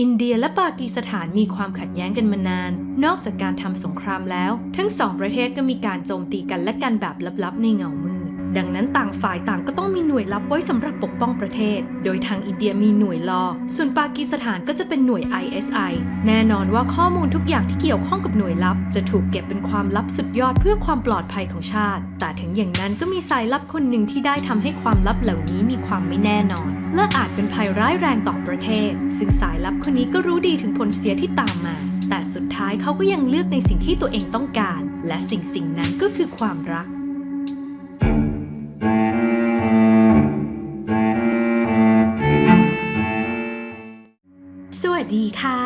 อินเดียและปากีสถานมีความขัดแย้งกันมานาน นอกจากการทำสงครามแล้ว ทั้งสองประเทศก็มีการโจมตีกันและกันแบบลับๆในเงามือ ดังนั้นต่างฝ่ายต่างก็ต้องมีหน่วยลับไว้สำหรับปกป้องประเทศ โดยทางอินเดียมีหน่วยลอ ส่วนปากีสถานก็จะเป็นหน่วย ISI แน่นอนว่าข้อมูลทุกอย่างที่เกี่ยวข้องกับหน่วยลับ จะถูกเก็บเป็นความลับสุดยอดเพื่อความปลอดภัยของชาติ แต่ถึงอย่างนั้นก็มีสายลับคนหนึ่งที่ได้ทำให้ความลับเหล่านี้มีความไม่แน่นอน และอาจเป็นภัยร้ายแรงต่อประเทศ ซึ่งสายลับคนนี้ก็รู้ดีถึงผลเสียที่ตามมาแต่สุดท้ายเขาก็ยังเลือกในสิ่งที่ตัวเองต้องการ และสิ่งสิ่งนั้นก็คือความรัก ดีค่ะ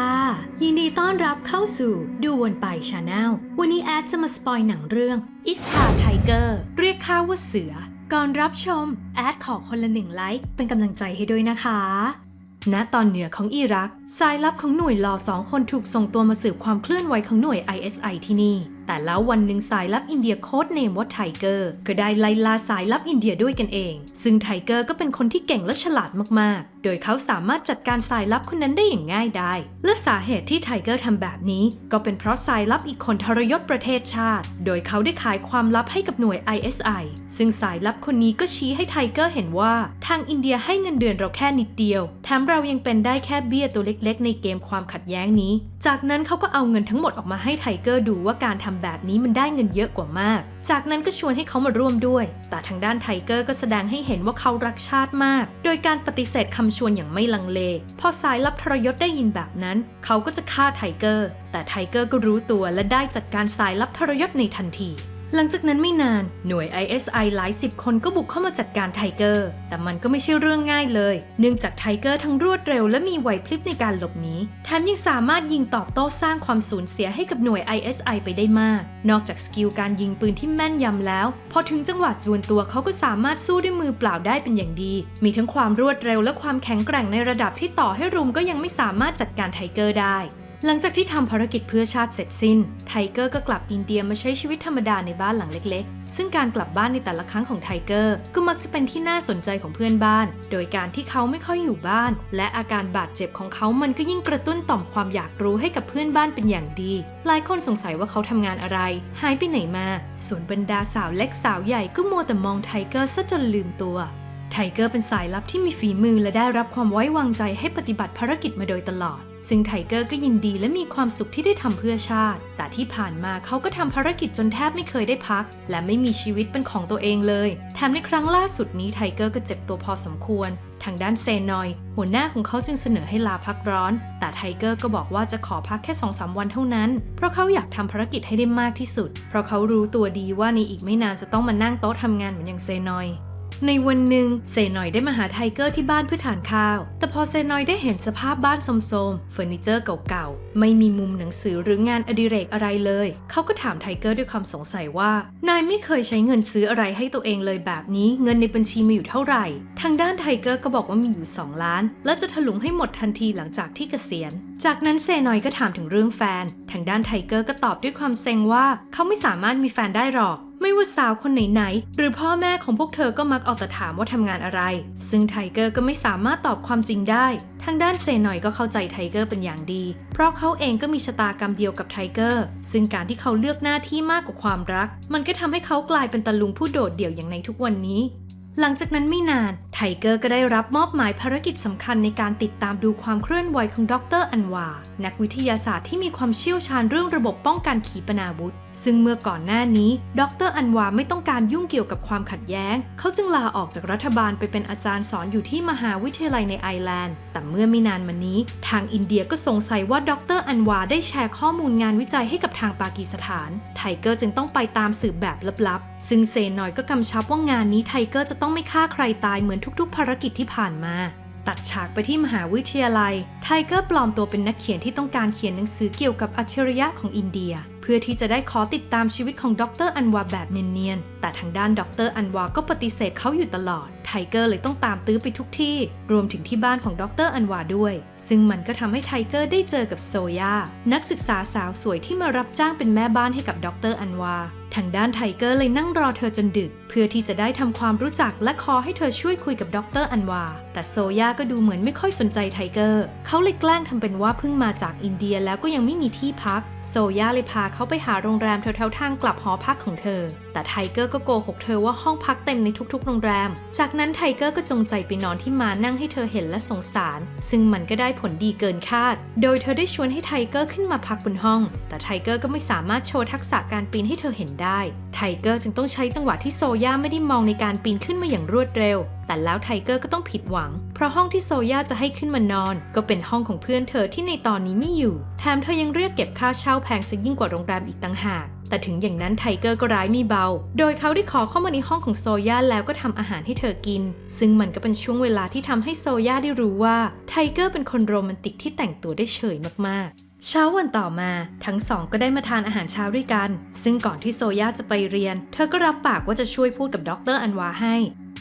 ยินดีต้อนรับเข้าสู่ดูวนไปชาแนลวันนี้แอดจะมาสปอยหนังเรื่อง อิชชาไทเกอร์ เรียกข้าว่าเสือ ก่อนรับชม แอดขอคนละหนึ่งไลค์เป็นกำลังใจให้ด้วยนะคะ ณตอนเหนือของอิรักสายลับของหน่วยลอสองคนถูกส่งตัวมาสืบความเคลื่อนไหวของหน่วย ISI ที่นี่ แต่แล้ววันหนึ่งสายลับอินเดียโค้ดเนมว่าไทเกอร์ก็ได้ไล่ล่าสายลับอินเดียด้วยกันเอง ซึ่งไทเกอร์ก็เป็นคนที่เก่งและฉลาดมากๆ โดยเขาสามารถจัดการสายลับคนนั้นได้อย่างง่ายดายและสาเหตุที่ไทเกอร์ทำแบบนี้ ก็เป็นเพราะสายลับอีกคนทรยศประเทศชาติ โดยเขาได้ขายความลับให้กับหน่วย ISI ซึ่งสายลับคนนี้ก็ชี้ให้ไทเกอร์เห็นว่า ทางอินเดียให้เงินเดือนเราแค่นิดเดียวแถมเรายังเป็นได้แค่เบี้ยตัวเล็กๆ ในเกมความขัดแย้งนี้ จากนั้นเขาก็เอาเงินทั้งหมดออกมาให้ไทเกอร์ดูว่าการทำแบบนี้มันได้เงินเยอะกว่ามาก จากนั้นก็ชวนให้เขามาร่วมด้วย แต่ทางด้านไทเกอร์ก็แสดงให้เห็นว่าเขารักชาติมาก โดยการปฏิเสธคำชวนอย่างไม่ลังเล พอสายลับทรยศได้ยินแบบนั้น เขาก็จะฆ่าไทเกอร์ แต่ไทเกอร์ก็รู้ตัวและได้จัดการสายลับทรยศในทันที หลังจากนั้นไม่นานหน่วย ISI หลายสิบคนก็บุกเข้ามาจัดการไทเกอร์ แต่มันก็ไม่ใช่เรื่องง่ายเลย เนื่องจากไทเกอร์ทั้งรวดเร็วและมีไหวพริบในการหลบหนี แถมยังสามารถยิงตอบโต้สร้างความสูญเสียให้กับหน่วย ISI ไปได้มาก นอกจากสกิลการยิงปืนที่แม่นยำแล้ว พอถึงจังหวะจวนตัวเขาก็สามารถสู้ด้วยมือเปล่าได้เป็นอย่างดี มีทั้งความรวดเร็วและความแข็งแกร่งในระดับที่ต่อให้รุมก็ยังไม่สามารถจัดการไทเกอร์ได้ หลังจากที่ทำภารกิจเพื่อชาติเสร็จสิ้น ไทเกอร์ก็กลับอินเดียมาใช้ชีวิตธรรมดาในบ้านหลังเล็กๆ ซึ่งการกลับบ้านในแต่ละครั้งของไทเกอร์ก็มักจะเป็นที่น่าสนใจของเพื่อนบ้าน โดยการที่เขาไม่ค่อยอยู่บ้าน และอาการบาดเจ็บของเขามันก็ยิ่งกระตุ้นต่อมความอยากรู้ให้กับเพื่อนบ้านเป็นอย่างดี หลายคนสงสัยว่าเขาทำงานอะไร หายไปไหนมา ส่วนบรรดาสาวเล็กสาวใหญ่ก็มัวแต่มองไทเกอร์ซะจนลืมตัวไทเกอร์เป็นสายลับที่มีฝีมือและได้รับความไว้วางใจให้ปฏิบัติภารกิจมาโดยตลอด ซึ่งไทเกอร์ก็ยินดีและมีความสุขที่ได้ทำเพื่อชาติ แต่ที่ผ่านมาเขาก็ทำภารกิจจนแทบไม่เคยได้พัก และไม่มีชีวิตเป็นของตัวเองเลย แถมในครั้งล่าสุดนี้ไทเกอร์ก็เจ็บตัวพอสมควร ทางด้านเซนอย หัวหน้าของเขาจึงเสนอให้ลาพักร้อน แต่ไทเกอร์ก็บอกว่าจะขอพักแค่2อสวันเท่านั้น เพราะเขาอยากทำภารกิจให้ได้มากที่สุด เพราะเขารู้ตัวดีว่าในอีกไม่นานจะต้องมานั่งโต๊ะทำงานเหมือนอย่างเซนอย ในวันหนึ่งเซนอยได้มาหาไทเกอร์ที่บ้านเพื่อทานข้าว แต่พอเซนอยได้เห็นสภาพบ้านโทรมๆเฟอร์นิเจอร์เก่าๆ ไม่มีมุมหนังสือหรืองานอดิเรกอะไรเลย เขาก็ถามไทเกอร์ด้วยความสงสัยว่า นายไม่เคยใช้เงินซื้ออะไรให้ตัวเองเลยแบบนี้ เงินในบัญชีมีอยู่เท่าไหร่ ทางด้านไทเกอร์ก็บอกว่ามีอยู่ 2 ล้าน และจะถลุงให้หมดทันทีหลังจากที่เกษียณ จากนั้นเซนอยก็ถามถึงเรื่องแฟน ทางด้านไทเกอร์ก็ตอบด้วยความเซ็งว่า เขาไม่สามารถมีแฟนได้หรอก ไม่ว่าสาวคนไหนๆหรือพ่อแม่ของพวกเธอก็มักเอาแต่ถามว่าทำงานอะไร ซึ่งไทเกอร์ก็ไม่สามารถตอบความจริงได้ ทางด้านเซหน่อยก็เข้าใจไทเกอร์เป็นอย่างดี เพราะเขาเองก็มีชะตากรรมเดียวกับไทเกอร์ ซึ่งการที่เขาเลือกหน้าที่มากกว่าความรัก มันก็ทำให้เขากลายเป็นตะลุงผู้โดดเดี่ยวอย่างในทุกวันนี้หลังจากนั้นไม่นาน ไทเกอร์ก็ได้รับมอบหมายภารกิจสำคัญในการติดตามดูความเคลื่อนไหวของดรอันวา นักวิทยาศาสตร์ที่มีความเชี่ยวชาญเรื่องระบบป้องกันขีปนาวุธ ซึ่งเมื่อก่อนหน้านี้ ดรอันวาไม่ต้องการยุ่งเกี่ยวกับความขัดแย้ง เขาจึงลาออกจากรัฐบาลไปเป็นอาจารย์สอนอยู่ที่มหาวิทยาลัยในไอร์แลนด์ แต่เมื่อไม่นานมานี้ ทางอินเดียก็สงสัยว่าดรอันวาได้แชร์ข้อมูลงานวิจัยให้กับทางปากีสถาน ไทเกอร์จึงต้องไปตามสืบแบบลับๆ ซึ่งเซนอยก็กำชับว่างานนี้ไทเกอร์จะต้องไม่ฆ่าใครตายเหมือนทุกๆ ภารกิจที่ผ่านมาตัดฉากไปที่มหาวิทยาลัย ไทเกอร์ปลอมตัวเป็นนักเขียนที่ต้องการเขียนหนังสือเกี่ยวกับอัจฉริยะของอินเดีย เพื่อที่จะได้ขอติดตามชีวิตของดรอันวาแบบเนียนๆ แต่ทางด้านดรอันวาก็ปฏิเสธเขาอยู่ตลอด ไทเกอร์เลยต้องตามตื้อไปทุกที่ รวมถึงที่บ้านของดรอันวาด้วย ซึ่งมันก็ทำให้ไทเกอร์ได้เจอกับโซยา นักศึกษาสาวสวยที่มารับจ้างเป็นแม่บ้านให้กับดรอันวาทางด้านไทเกอร์เลยนั่งรอเธอจนดึก เพื่อที่จะได้ทำความรู้จักและขอให้เธอช่วยคุยกับดรอันวา แต่โซย่าก็ดูเหมือนไม่ค่อยสนใจไทเกอร์ เขาเลยแกล้งทำเป็นว่าเพิ่งมาจากอินเดียแล้วก็ยังไม่มีที่พัก โซย่าเลยพาเขาไปหาโรงแรมแถวๆทางกลับหอพักของเธอ แต่ไทเกอร์ก็โกหกเธอว่าห้องพักเต็มในทุกๆ โรงแรม จากนั้นไทเกอร์ก็จงใจไปนอนที่มานั่งให้เธอเห็นและสงสาร ซึ่งมันก็ได้ผลดีเกินคาด โดยเธอได้ชวนให้ไทเกอร์ขึ้นมาพักบนห้อง แต่ไทเกอร์ก็ไม่สามารถโชว์ทักษะการปีนให้เธอเห็นได้ ไทเกอร์จึงต้องใช้จังหวะที่โซย่าไม่ได้มองในการปีนขึ้นมาอย่างรวดเร็วแต่แล้วไทเกอร์ก็ต้องผิดหวัง เพราะห้องที่โซย่าจะให้ขึ้นมานอน ก็เป็นห้องของเพื่อนเธอที่ในตอนนี้ไม่อยู่ แถมเธอยังเรียกเก็บค่าเช่าแพงซะยิ่งกว่าโรงแรมอีกต่างหากแต่ถึงอย่างนั้นไทเกอร์ก็ร้ายไม่เบา โดยเขาได้ขอเข้ามาในห้องของโซย่าแล้วก็ทำอาหารให้เธอกิน ซึ่งมันก็เป็นช่วงเวลาที่ทำให้โซย่าได้รู้ว่าไทเกอร์เป็นคนโรแมนติกที่แต่งตัวได้เฉยมากๆเช้าวันต่อมาทั้งสองก็ได้มาทานอาหารเช้าด้วยกัน ซึ่งก่อนที่โซย่าจะไปเรียน เธอก็รับปากว่าจะช่วยพูดกับดรอันวาให้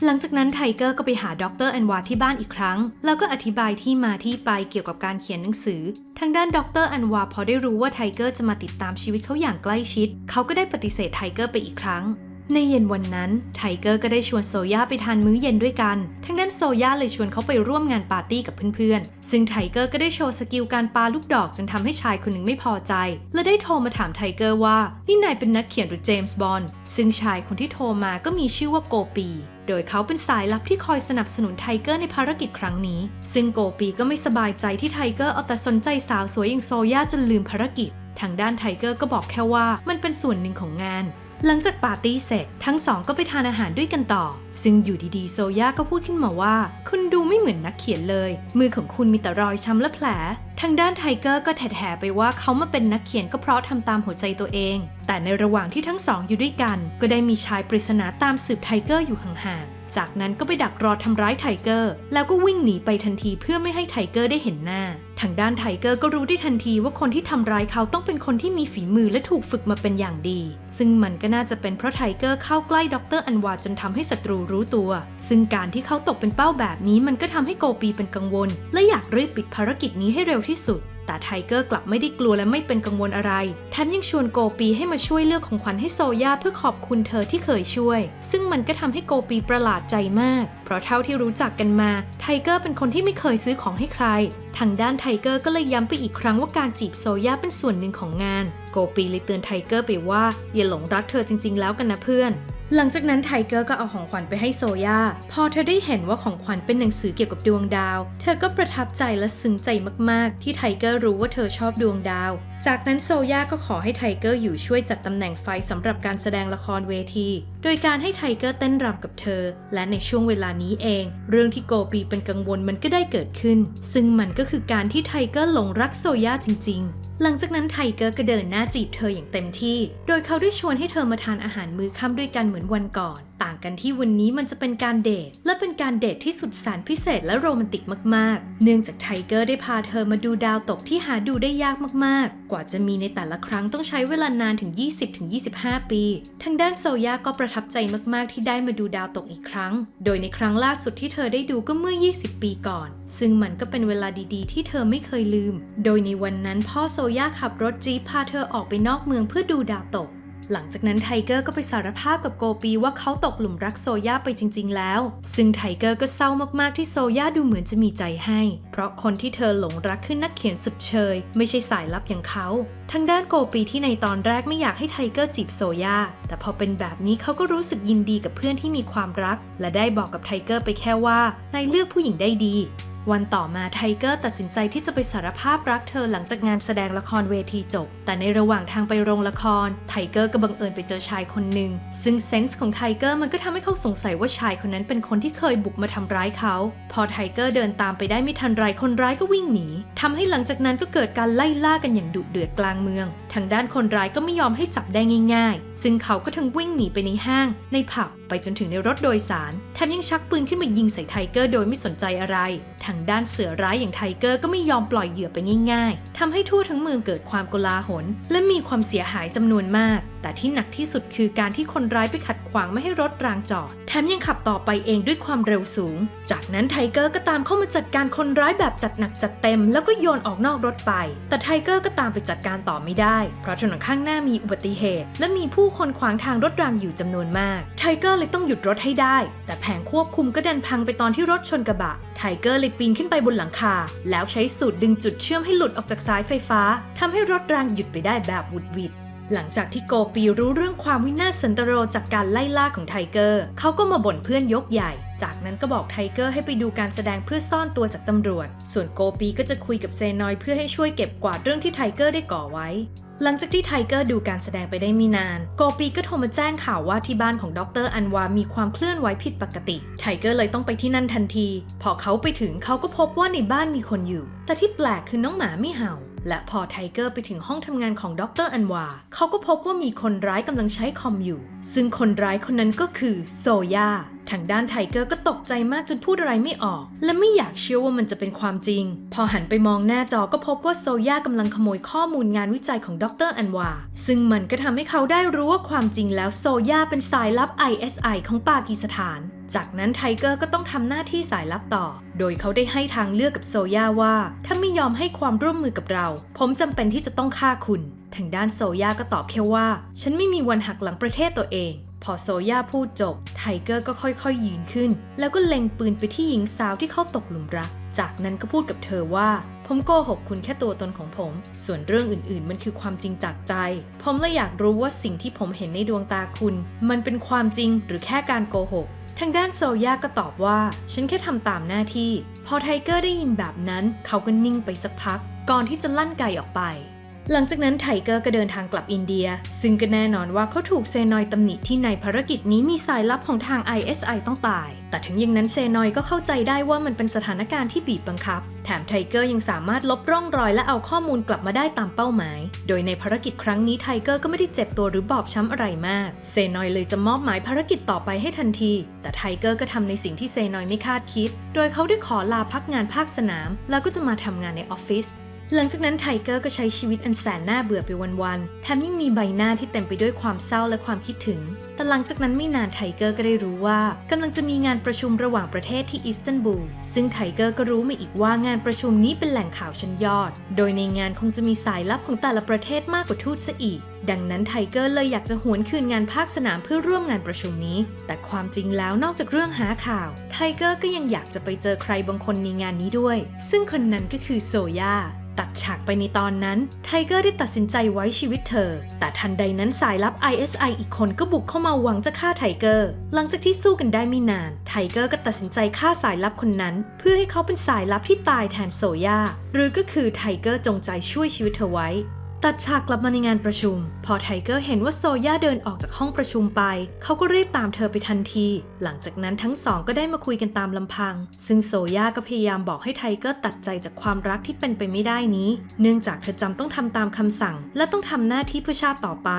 หลังจากนั้นไทเกอร์ก็ไปหาดรแอนวาที่บ้านอีกครั้ง แล้วก็อธิบายที่มาที่ไปเกี่ยวกับการเขียนหนังสือ ทางด้านดรแอนวาพอได้รู้ว่าไทเกอร์จะมาติดตามชีวิตเขาอย่างใกล้ชิด เขาก็ได้ปฏิเสธไทเกอร์ไปอีกครั้ง ในเย็นวันนั้นไทเกอร์ก็ได้ชวนโซย่าไปทานมื้อเย็นด้วยกันทางด้านโซย่าเลยชวนเขาไปร่วมงานปาร์ตี้กับเพื่อนๆ ซึ่งไทเกอร์ก็ได้โชว์สกิลการปาลูกดอกจนทำให้ชายคนหนึ่งไม่พอใจ และได้โทรมาถามไทเกอร์ว่า นี่นายเป็นนักเขียนหรือเจมส์บอนด์ ซึ่งชายคนที่โทรมาก็มีชื่อว่าโกปีโดยเขาเป็นสายลับที่คอยสนับสนุนไทเกอร์ในภารกิจครั้งนี้ ซึ่งโกปีก็ไม่สบายใจที่ไทเกอร์เอาแต่สนใจสาวสวยอย่างโซย่าจนลืมภารกิจ ทางด้านไทเกอร์ก็บอกแค่ว่ามันเป็นส่วนหนึ่งของงาน หลังจากปาร์ตี้เสร็จ ทั้งสองก็ไปทานอาหารด้วยกันต่อ ซึ่งอยู่ดีๆ โซย่าก็พูดขึ้นมาว่า คุณดูไม่เหมือนนักเขียนเลย มือของคุณมีแต่รอยช้ำและแผล ทางด้านไทเกอร์ก็แถๆไปว่าเขามาเป็นนักเขียนก็เพราะทำตามหัวใจตัวเอง แต่ในระหว่างที่ทั้งสองอยู่ด้วยกัน ก็ได้มีชายปริศนาตามสืบไทเกอร์อยู่ห่างๆ จากนั้นก็ไปดักรอทำร้ายไทเกอร์ แล้วก็วิ่งหนีไปทันทีเพื่อไม่ให้ไทเกอร์ได้เห็นหน้า ทางด้านไทเกอร์ก็รู้ได้ทันทีว่าคนที่ทำร้ายเขาต้องเป็นคนที่มีฝีมือและถูกฝึกมาเป็นอย่างดี ซึ่งมันก็น่าจะเป็นเพราะไทเกอร์เข้าใกล้ดรอันวาจนทำให้ศัตรูรู้ตัว ซึ่งการที่เขาตกเป็นเป้าแบบนี้มันก็ทำให้โกปีเป็นกังวล และอยากรีบปิดภารกิจนี้ให้เร็วที่สุด แต่ไทเกอร์กลับไม่ได้กลัวและไม่เป็นกังวลอะไร แถมยังชวนโกปีให้มาช่วยเลือกของขวัญให้โซย่าเพื่อขอบคุณเธอที่เคยช่วย ซึ่งมันก็ทำให้โกปีประหลาดใจมาก เพราะเท่าที่รู้จักกันมา ไทเกอร์เป็นคนที่ไม่เคยซื้อของให้ใคร ทางด้านไทเกอร์ก็เลยย้ำไปอีกครั้งว่าการจีบโซย่าเป็นส่วนหนึ่งของงาน โกปีเลยเตือนไทเกอร์ไปว่าอย่าหลงรักเธอจริง ๆ แล้วกันนะเพื่อน หลังจากนั้นไทเกอร์ก็เอาของขวัญไปให้โซย่า พอเธอได้เห็นว่าของขวัญเป็นหนังสือเกี่ยวกับดวงดาว เธอก็ประทับใจและซึ้งใจมากๆ ที่ไทเกอร์รู้ว่าเธอชอบดวงดาว จากนั้นโซย่าก็ขอให้ไทเกอร์อยู่ช่วยจัดตำแหน่งไฟสำหรับการแสดงละครเวที โดยการให้ไทเกอร์เต้นรำกับเธอ และในช่วงเวลานี้เอง เรื่องที่โกปีเป็นกังวลมันก็ได้เกิดขึ้น ซึ่งมันก็คือการที่ไทเกอร์หลงรักโซย่าจริง ๆ หลังจากนั้นไทเกอร์ก็เดินหน้าจีบเธออย่างเต็มที่ โดยเขาได้ชวนให้เธอมาทานอาหารมื้อค่ำด้วยกันเหมือนวันก่อน ต่างกันที่วันนี้มันจะเป็นการเดท และเป็นการเดทที่สุดแสนพิเศษและโรแมนติกมากๆ เนื่องจากไทเกอร์ได้พาเธอมาดูดาวตกที่หาดูได้ยากมากๆ กว่าจะมีในแต่ละครั้งต้องใช้เวลานานถึง 20-25 ปี ทางด้านโซย่าก็ประทับใจมากๆ ที่ได้มาดูดาวตกอีกครั้ง โดยในครั้งล่าสุดที่เธอได้ดูก็เมื่อ 20 ปีก่อน ซึ่งมันก็เป็นเวลาดีๆ ที่เธอไม่เคยลืม โดยในวันนั้นพ่อโซย่าขับรถจี๊พาเธอออกไปนอกเมืองเพื่อดูดาวตก หลังจากนั้นไทเกอร์ก็ไปสารภาพกับโกปีว่าเขาตกหลุมรักโซย่าไปจริง ๆ แล้ว ซึ่งไทเกอร์ก็เศร้ามากๆที่โซย่าดูเหมือนจะมีใจให้ เพราะคนที่เธอหลงรักคือนักเขียนสุดเชย ไม่ใช่สายลับอย่างเขาทางด้านโกปีที่ในตอนแรกไม่อยากให้ไทเกอร์จีบโซย่าแต่พอเป็นแบบนี้เขาก็รู้สึกยินดีกับเพื่อนที่มีความรัก และได้บอกกับไทเกอร์ไปแค่ว่านายเลือกผู้หญิงได้ดี วันต่อมาไทเกอร์ตัดสินใจที่จะไปสารภาพรักเธอหลังจากงานแสดงละครเวทีจบ แต่ในระหว่างทางไปโรงละคร ไทเกอร์ก็บังเอิญไปเจอชายคนหนึ่ง ซึ่งเซนส์ของไทเกอร์มันก็ทำให้เขาสงสัยว่าชายคนนั้นเป็นคนที่เคยบุกมาทำร้ายเขา พอไทเกอร์เดินตามไปได้ไม่ทันไรคนร้ายก็วิ่งหนีทำให้หลังจากนั้นก็เกิดการไล่ล่ากันอย่างดุเดือดกลางเมือง ทางด้านคนร้ายก็ไม่ยอมให้จับได้ง่ายๆ ซึ่งเขาก็ทั้งวิ่งหนีไปในห้าง ในผับ ไปจนถึงในรถโดยสาร แถมยังชักปืนขึ้นมายิงใส่ไทเกอร์โดยไม่สนใจอะไร ทางด้านเสือร้ายอย่างไทเกอร์ก็ไม่ยอมปล่อยเหยื่อไปง่ายๆทำให้ทั่วทั้งเมืองเกิดความโกลาหล และมีความเสียหายจำนวนมาก แต่ที่หนักที่สุดคือการที่คนร้ายไปขัดขวางไม่ให้รถรางจอด แถมยังขับต่อไปเองด้วยความเร็วสูง จากนั้นไทเกอร์ก็ตามเข้ามาจัดการคนร้ายแบบจัดหนักจัดเต็ม แล้วก็โยนออกนอกรถไป แต่ไทเกอร์ก็ตามไปจัดการต่อไม่ได้ เพราะถนนข้างหน้ามีอุบัติเหตุ และมีผู้คนขวางทางรถรางอยู่จำนวนมาก ไทเกอร์เลยต้องหยุดรถให้ได้ แต่แผงควบคุมก็ดันพังไปตอนที่รถชนกระบะ ไทเกอร์เลยปีนขึ้นไปบนหลังคา แล้วใช้สูตรดึงจุดเชื่อมให้หลุดออกจากสายไฟฟ้าทำให้รถรางหยุดไปได้แบบวุดวิด หลังจากที่โกปีรู้เรื่องความวินาศสันตโรจากการไล่ล่าของไทเกอร์ เขาก็มาบ่นเพื่อนยกใหญ่ จากนั้นก็บอกไทเกอร์ให้ไปดูการแสดงเพื่อซ่อนตัวจากตำรวจ ส่วนโกปีก็จะคุยกับเซนอยเพื่อให้ช่วยเก็บกวาดเรื่องที่ไทเกอร์ได้ก่อไว้ หลังจากที่ไทเกอร์ดูการแสดงไปได้ไม่นาน โกปีก็โทรมาแจ้งข่าวว่าที่บ้านของดรอันวา มีความเคลื่อนไหวผิดปกติ ไทเกอร์เลยต้องไปที่นั่นทันที พอเขาไปถึงเขาก็พบว่าในบ้านมีคนอยู่ แต่ที่แปลกคือน้องหมาไม่เห่า และพอไทเกอร์ไปถึงห้องทำงานของดรอันวา เขาก็พบว่ามีคนร้ายกำลังใช้คอมอยู่ ซึ่งคนร้ายคนนั้นก็คือโซยา ทางด้านไทเกอร์ก็ตกใจมากจนพูดอะไรไม่ออก และไม่อยากเชื่อว่ามันจะเป็นความจริง พอหันไปมองหน้าจอก็พบว่าโซย่ากำลังขโมยข้อมูลงานวิจัยของดรอันวา ซึ่งมันก็ทำให้เขาได้รู้ว่าความจริงแล้วโซย่าเป็นสายลับ ISI ของปากีสถาน จากนั้นไทเกอร์ก็ต้องทำหน้าที่สายลับต่อ โดยเขาได้ให้ทางเลือกกับโซย่าว่า ถ้าไม่ยอมให้ความร่วมมือกับเรา ผมจำเป็นที่จะต้องฆ่าคุณ ทางด้านโซย่าก็ตอบแค่ว่า ฉันไม่มีวันหักหลังประเทศตัวเอง พอโซย่าพูดจบ ไทเกอร์ก็ค่อยๆยืนขึ้น แล้วก็เล็งปืนไปที่หญิงสาวที่เขาตกหลุมรัก จากนั้นก็พูดกับเธอว่า ผมโกหกคุณแค่ตัวตนของผม ส่วนเรื่องอื่นๆ มันคือความจริงจากใจ ผมเลยอยากรู้ว่าสิ่งที่ผมเห็นในดวงตาคุณ มันเป็นความจริงหรือแค่การโกหกทางด้านโซย่าก็ตอบว่า ฉันแค่ทำตามหน้าที่ พอไทเกอร์ได้ยินแบบนั้น เขาก็นิ่งไปสักพัก ก่อนที่จะลั่นไกออกไป หลังจากนั้นไทเกอร์ก็เดินทางกลับอินเดีย ซึ่งก็แน่นอนว่าเขาถูกเซนอยตำหนิที่ในภารกิจนี้มีสายลับของทาง ISI ต้องตาย แต่ถึงอย่างนั้นเซนอยก็เข้าใจได้ว่ามันเป็นสถานการณ์ที่บีบบังคับ แถมไทเกอร์ยังสามารถลบร่องรอยและเอาข้อมูลกลับมาได้ตามเป้าหมาย โดยในภารกิจครั้งนี้ไทเกอร์ก็ไม่ได้เจ็บตัวหรือบอบช้ำอะไรมาก เซนอยเลยจะมอบหมายภารกิจต่อไปให้ทันที แต่ไทเกอร์ก็ทำในสิ่งที่เซนอยไม่คาดคิด โดยเขาได้ขอลาพักงานภาคสนาม แล้วก็จะมาทำงานในออฟฟิศ หลังจากนั้นไทเกอร์ก็ใช้ชีวิตอันแสนน่าเบื่อไปวันๆ แถมยิ่งมีใบหน้าที่เต็มไปด้วยความเศร้าและความคิดถึง แต่หลังจากนั้นไม่นานไทเกอร์ก็ได้รู้ว่ากำลังจะมีงานประชุมระหว่างประเทศที่อิสตันบูล ซึ่งไทเกอร์ก็รู้มาอีกว่างานประชุมนี้เป็นแหล่งข่าวชั้นยอด โดยในงานคงจะมีสายลับของแต่ละประเทศมากกว่าทูตซะอีก ดังนั้นไทเกอร์เลยอยากจะหวนคืนงานภาคสนามเพื่อร่วมงานประชุมนี้ แต่ความจริงแล้วนอกจากเรื่องหาข่าว ไทเกอร์ก็ยังอยากจะไปเจอใครบางคนในงานนี้ด้วย ซึ่งคนนั้นก็คือโซย่า ตัดฉากไปในตอนนั้น ไทเกอร์ได้ตัดสินใจไว้ชีวิตเธอ แต่ทันใดนั้นสายลับ ISI อีกคนก็บุกเข้ามาหวังจะฆ่าไทเกอร์ หลังจากที่สู้กันได้ไม่นาน ไทเกอร์ก็ตัดสินใจฆ่าสายลับคนนั้น เพื่อให้เขาเป็นสายลับที่ตายแทนโซย่า หรือก็คือไทเกอร์จงใจช่วยชีวิตเธอไว้ ตัดฉากกลับมาในงานประชุม พอไทเกอร์เห็นว่าโซย่าเดินออกจากห้องประชุมไป เขาก็รีบตามเธอไปทันที หลังจากนั้นทั้งสองก็ได้มาคุยกันตามลำพัง ซึ่งโซย่าก็พยายามบอกให้ไทเกอร์ตัดใจจากความรักที่เป็นไปไม่ได้นี้ เนื่องจากเธอจำต้องทำตามคำสั่ง และต้องทำหน้าที่เพื่อชาติต่อไป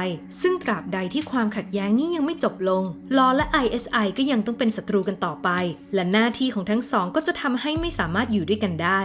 ซึ่งตราบใดที่ความขัดแย้งนี้ยังไม่จบลงลอและ ISI ก็ยังต้องเป็นศัตรูกันต่อไป และหน้าที่ของทั้งสองก็จะทำให้ไม่สามารถอยู่ด้วยกันได้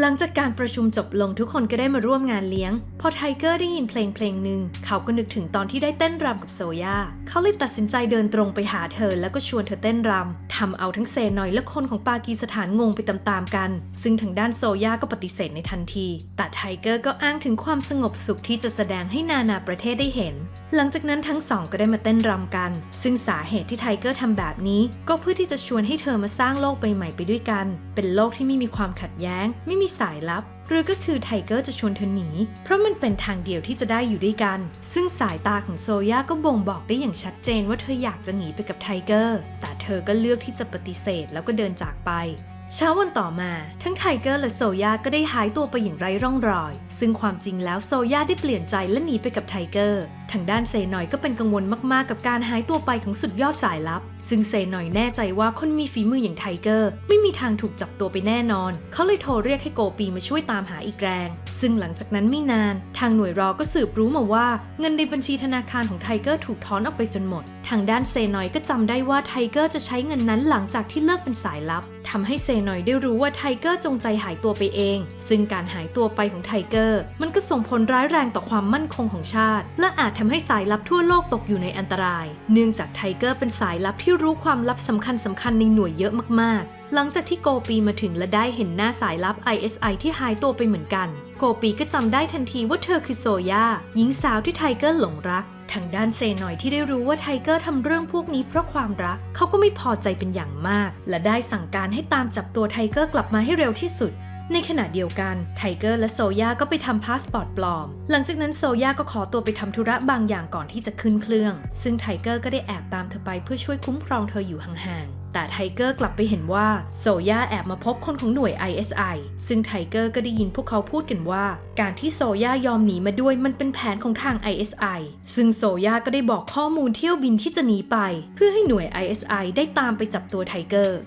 หลังจากการประชุมจบลงทุกคนก็ได้มาร่วมงานเลี้ยง พอไทเกอร์ได้ยินเพลงเพลงหนึ่ง เขาก็นึกถึงตอนที่ได้เต้นรำกับโซย่าเขาเลยตัดสินใจเดินตรงไปหาเธอแล้วก็ชวนเธอเต้นรำทำเอาทั้งเซนอยและคนของปากีสถานงงไปตามๆกัน ซึ่งทางด้านโซย่าก็ปฏิเสธในทันที แต่ไทเกอร์ก็อ้างถึงความสงบสุขที่จะแสดงให้นานาประเทศได้เห็นหลังจากนั้นทั้งสองก็ได้มาเต้นรำกัน ซึ่งสาเหตุที่ไทเกอร์ทำแบบนี้ ก็เพื่อที่จะชวนให้เธอมาสร้างโลกใบใหม่ไปด้วยกัน เป็นโลกที่ไม่มีความขัดแย้ง ไม่มีสายลับ หรือก็คือไทเกอร์จะชวนเธอหนี เพราะมันเป็นทางเดียวที่จะได้อยู่ด้วยกัน ซึ่งสายตาของโซย่าก็บ่งบอกได้อย่างชัดเจนว่าเธออยากจะหนีไปกับไทเกอร์ แต่เธอก็เลือกที่จะปฏิเสธแล้วก็เดินจากไป เช้าวันต่อมา ทั้งไทเกอร์และโซย่าก็ได้หายตัวไปอย่างไร้ร่องรอย ซึ่งความจริงแล้วโซย่าได้เปลี่ยนใจและหนีไปกับไทเกอร์ ทางด้านเซนอยก็เป็นกังวลมากๆ กับการหายตัวไปของสุดยอดสายลับ ซึ่งเซนอยแน่ใจว่าคนมีฝีมืออย่างไทเกอร์ ไม่มีทางถูกจับตัวไปแน่นอน เขาเลยโทรเรียกให้โกปีมาช่วยตามหาอีกแรง ซึ่งหลังจากนั้นไม่นาน ทางหน่วยรอก็สืบรู้มาว่า เงินในบัญชีธนาคารของไทเกอร์ถูกถอนออกไปจนหมด ทางด้านเซนอยก็จำได้ว่าไทเกอร์จะใช้เงินนั้นหลังจากที่เลิกเป็นสายลับทำให้เซนอยได้รู้ว่าไทเกอร์จงใจหายตัวไปเอง ซึ่งการหายตัวไปของไทเกอร์ มันก็ส่งผลร้ายแรงต่อความมั่นคงของชาติ และอาจทำให้สายลับทั่วโลกตกอยู่ในอันตราย เนื่องจากไทเกอร์เป็นสายลับที่รู้ความลับสำคัญสำคัญในหน่วยเยอะมากๆหลังจากที่โกปีมาถึงและได้เห็นหน้าสายลับ ISI ที่หายตัวไปเหมือนกัน โกปีก็จำได้ทันทีว่าเธอคือโซย่าหญิงสาวที่ไทเกอร์หลงรัก ทางด้านเซนอยที่ได้รู้ว่าไทเกอร์ทำเรื่องพวกนี้เพราะความรัก เขาก็ไม่พอใจเป็นอย่างมาก และได้สั่งการให้ตามจับตัวไทเกอร์กลับมาให้เร็วที่สุด ในขณะเดียวกันไทเกอร์และโซย่าก็ไปทำพาสปอร์ตปลอม หลังจากนั้นโซย่าก็ขอตัวไปทำธุระบางอย่างก่อนที่จะขึ้นเครื่อง ซึ่งไทเกอร์ก็ได้แอบตามเธอไปเพื่อช่วยคุ้มครองเธออยู่ห่างๆ แต่ไทเกอร์กลับไปเห็นว่าโซย่าแอบมาพบคนของหน่วย ISI ซึ่งไทเกอร์ก็ได้ยินพวกเขาพูดกันว่า การที่โซย่ายอมหนีมาด้วยมันเป็นแผนของทาง ISI ซึ่งโซย่าก็ได้บอกข้อมูลเที่ยวบินที่จะหนีไป เพื่อให้หน่วย ISI ได้ตามไปจับตัวไทเกอร์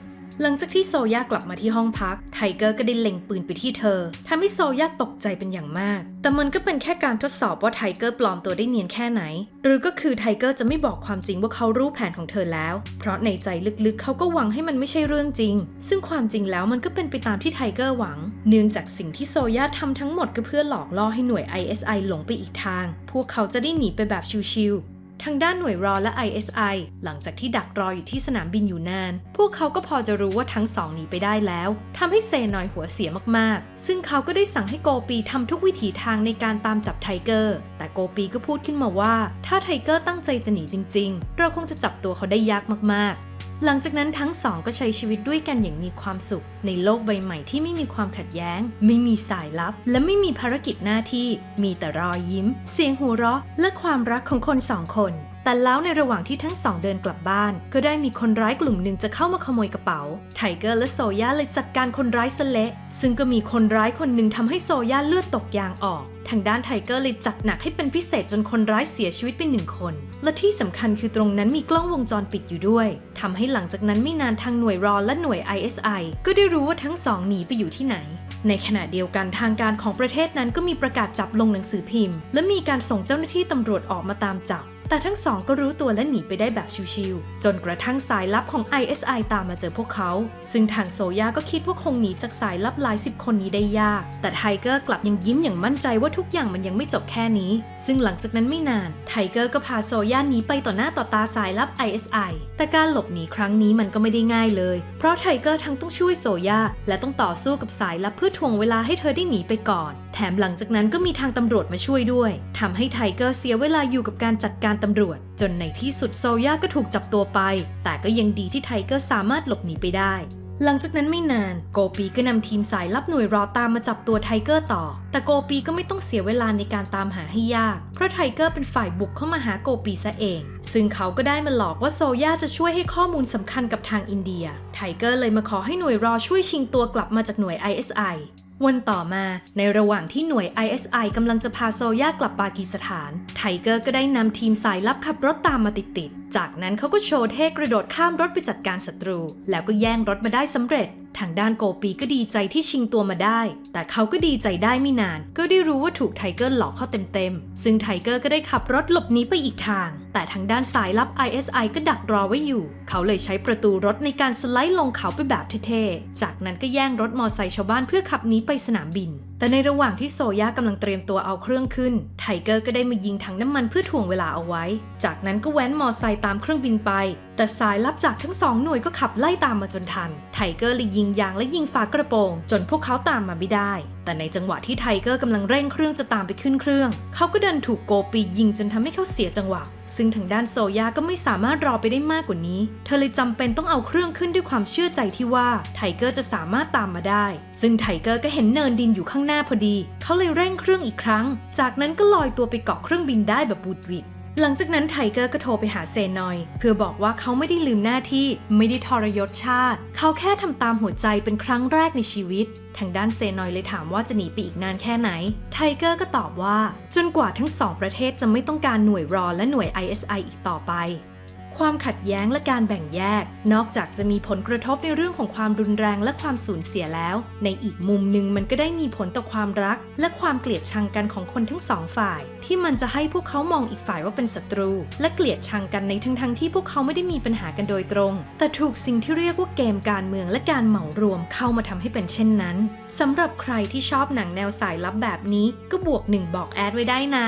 หลังจากที่โซย่ากลับมาที่ห้องพัก ไทเกอร์ก็ได้เล็งปืนไปที่เธอทำให้โซย่าตกใจเป็นอย่างมาก แต่มันก็เป็นแค่การทดสอบว่าไทเกอร์ปลอมตัวได้เนียนแค่ไหน หรือก็คือไทเกอร์จะไม่บอกความจริงว่าเขารู้แผนของเธอแล้ว เพราะในใจลึกๆ เขาก็หวังให้มันไม่ใช่เรื่องจริง ซึ่งความจริงแล้วมันก็เป็นไปตามที่ไทเกอร์หวัง เนื่องจากสิ่งที่โซย่าทำทั้งหมดก็เพื่อหลอกล่อให้หน่วย ISI หลงไปอีกทาง พวกเขาจะได้หนีไปแบบชิวๆ ทางด้านหน่วยรอและ ISI หลังจากที่ดักรออยู่ที่สนามบินอยู่นาน พวกเขาก็พอจะรู้ว่าทั้งสองหนีไปได้แล้วทำให้เซนอยหัวเสียมากๆ ซึ่งเขาก็ได้สั่งให้โกปีทำทุกวิถีทางในการตามจับไทเกอร์ แต่โกปีก็พูดขึ้นมาว่า ถ้าไทเกอร์ตั้งใจจะหนีจริง ๆ เราคงจะจับตัวเขาได้ยากมากๆ หลังจากนั้นทั้งสองก็ใช้ชีวิตด้วยกันอย่างมีความสุข ในโลกใบใหม่ที่ไม่มีความขัดแย้ง ไม่มีสายลับ และไม่มีภารกิจหน้าที่ มีแต่รอยยิ้ม เสียงหัวเราะ และความรักของคนสองคน แต่แล้วในระหว่างที่ทั้งสองเดินกลับบ้าน ก็ได้มีคนร้ายกลุ่มหนึ่งจะเข้ามาขโมยกระเป๋า ไทเกอร์และโซย่าเลยจัดการคนร้ายสเละซึ่งก็มีคนร้ายคนหนึ่งทำให้โซย่าเลือดตกยางออก ทางด้านไทเกอร์เลยจัดหนักให้เป็นพิเศษจนคนร้ายเสียชีวิตไปหนึ่งคน และที่สำคัญคือตรงนั้นมีกล้องวงจรปิดอยู่ด้วยทำให้หลังจากนั้นไม่นานทางหน่วยรอและหน่วย ISI ก็ได้รู้ว่าทั้งสองหนีไปอยู่ที่ไหนในขณะเดียวกันทางการของประเทศนั้นก็มีประกาศจับลงหนังสือพิมพ์ และมีการส่งเจ้าหน้าที่ตำรวจออกมาตามจับ แต่ทั้งสองก็รู้ตัวและหนีไปได้แบบชิวๆ จนกระทั่งสายลับของ ISI ตามมาเจอพวกเขา ซึ่งทางโซย่าก็คิดว่าคงหนีจากสายลับหลายสิบคนนี้ได้ยาก แต่ไทเกอร์กลับยังยิ้มอย่างมั่นใจว่าทุกอย่างมันยังไม่จบแค่นี้ ซึ่งหลังจากนั้นไม่นาน ไทเกอร์ก็พาโซย่าหนีไปต่อหน้าต่อตาสายลับ ISI แต่การหลบหนีครั้งนี้มันก็ไม่ได้ง่ายเลย เพราะไทเกอร์ทั้งต้องช่วยโซย่าและต้องต่อสู้กับสายลับเพื่อทวงเวลาให้เธอได้หนีไปก่อน แถมหลังจากนั้นก็มีทางตำรวจมาช่วยด้วยทำให้ไทเกอร์เสียเวลาอยู่กับการจัดการตำรวจ จนในที่สุดโซย่าก็ถูกจับตัวไป แต่ก็ยังดีที่ไทเกอร์สามารถหลบหนีไปได้ หลังจากนั้นไม่นานโกปีก็นำทีมสายลับหน่วยรอตามมาจับตัวไทเกอร์ต่อ แต่โกปีก็ไม่ต้องเสียเวลาในการตามหาให้ยาก เพราะไทเกอร์เป็นฝ่ายบุกเข้ามาหาโกปีซะเอง ซึ่งเขาก็ได้มาหลอกว่าโซย่าจะช่วยให้ข้อมูลสำคัญกับทางอินเดีย ไทเกอร์เลยมาขอให้หน่วยรอช่วยชิงตัวกลับมาจากหน่วย ISI วันต่อมาในระหว่างที่หน่วย ISI กำลังจะพาโซย่ากลับปากีสถาน ไทเกอร์ก็ได้นำทีมสายลับขับรถตามมาติดๆ จากนั้นเขาก็โชว์เท่กระโดดข้ามรถไปจัดการศัตรู แล้วก็แย่งรถมาได้สำเร็จ ทางด้านโกปีก็ดีใจที่ชิงตัวมาได้ แต่เขาก็ดีใจได้ไม่นาน ก็ได้รู้ว่าถูกไทเกอร์หลอกเข้าเต็มๆ ซึ่งไทเกอร์ก็ได้ขับรถหลบหนีไปอีกทาง แต่ทางด้านสายลับ ISI ก็ดักรอไว้อยู่ เขาเลยใช้ประตูรถในการสไลด์ลงเขาไปแบบเท่ๆ จากนั้นก็แย่งรถมอไซค์ชาวบ้านเพื่อขับหนีไปสนามบิน แต่ในระหว่างที่โซย่ากำลังเตรียมตัวเอาเครื่องขึ้น ไทเกอร์ก็ได้มายิงถังน้ำมันเพื่อถ่วงเวลาเอาไว้ จากนั้นก็แว้นมอไซค์ตามเครื่องบินไป แต่สายลับจากทั้งสองหน่วยก็ขับไล่ตามมาจนทัน ไทเกอร์เลยยิงยางและยิงฝากระโปรง จนพวกเขาตามมาไม่ได้ แต่ในจังหวะที่ไทเกอร์กำลังเร่งเครื่องจะตามไปขึ้นเครื่อง เขาก็ดันถูกโกปียิงจนทำให้เขาเสียจังหวะ ซึ่งทางด้านโซย่าก็ไม่สามารถรอไปได้มากกว่านี้ เธอเลยจำเป็นต้องเอาเครื่องขึ้นด้วยความเชื่อใจที่ว่าไทเกอร์จะสามารถตามมาได้ ซึ่งไทเกอร์ก็เห็นเนินดินอยู่ข้างหน้าพอดี เขาเลยเร่งเครื่องอีกครั้ง จากนั้นก็ลอยตัวไปเกาะเครื่องบินได้แบบบุดวิด หลังจากนั้นไทเกอร์ก็โทรไปหาเซนอย เพื่อบอกว่าเขาไม่ได้ลืมหน้าที่ไม่ได้ทรยศชาติ เขาแค่ทำตามหัวใจเป็นครั้งแรกในชีวิต ทางด้านเซนอยเลยถามว่าจะหนีไปอีกนานแค่ไหน ไทเกอร์ก็ตอบว่า จนกว่าทั้งสองประเทศจะไม่ต้องการหน่วยรอและหน่วย ISI อีกต่อไป ความขัดแย้งและการแบ่งแยก นอกจากจะมีผลกระทบในเรื่องของความรุนแรงและความสูญเสียแล้ว ในอีกมุมหนึ่งมันก็ได้มีผลต่อความรัก และความเกลียดชังกันของคนทั้งสองฝ่าย ที่มันจะให้พวกเขามองอีกฝ่ายว่าเป็นศัตรู และเกลียดชังกันในทั้งทงที่พวกเขาไม่ได้มีปัญหากันโดยตรง แต่ถูกสิ่งที่เรียกว่าเกมการเมืองและการเหมารวมเข้ามาทำให้เป็นเช่นนั้นสำหรับใครที่ชอบหนังแนวสายลับแบบนี้ก็บวกหนึ่งบอกแอดไว้ได้นะ